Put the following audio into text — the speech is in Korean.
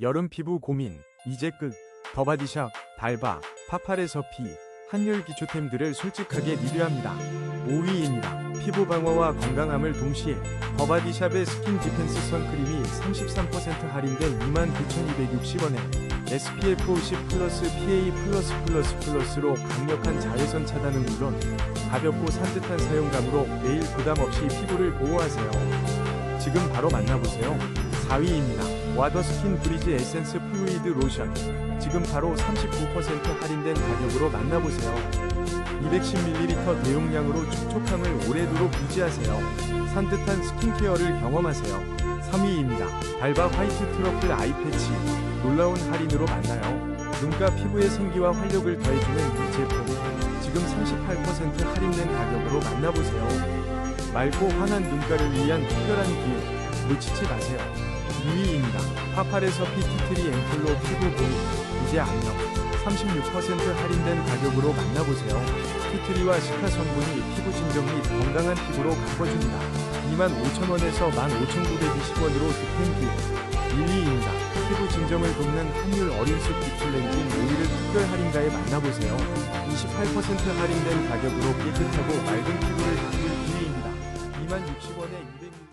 여름 피부 고민, 이제 끝. 더바디샵, 달바, 파파레서피, 한율 기초템들을 솔직하게 리뷰합니다. 5위입니다. 피부 방어와 건강함을 동시에 더바디샵의 스킨 디펜스 선크림이 33% 할인된 29,260원에 SPF 50 플러스 PA 플러스 플러스 플러스로 강력한 자외선 차단은 물론 가볍고 산뜻한 사용감으로 매일 부담 없이 피부를 보호하세요. 지금 바로 만나보세요. 4위입니다. 와더스킨 브리즈 에센스 플루이드 로션. 지금 바로 39% 할인된 가격으로 만나보세요. 210ml 대용량으로 촉촉함을 오래도록 유지하세요. 산뜻한 스킨케어를 경험하세요. 3위입니다. 달바 화이트 트러플 아이 패치. 놀라운 할인으로 만나요. 눈가 피부의 생기와 활력을 더해주는 이 제품. 지금 38% 할인된 가격으로 만나보세요. 맑고 환한 눈가를 위한 특별한 기회. 놓치지 마세요. 2위입니다. 파팔에서 피티트리 앰플로 피부 보호. 이제 압력. 36% 할인된 가격으로 만나보세요. 피트리와 시카 성분이 피부 진정 및 건강한 피부로 바꿔줍니다. 25,000원에서 15,920원으로 득템 기회. 1위입니다. 피부 진정을 돕는 한율 어린숲 비틀렌징 오일을 특별 할인가에 만나보세요. 28% 할인된 가격으로 깨끗하고 맑은 피부를 바꿀 기회입니다. 2만 60원에 200ml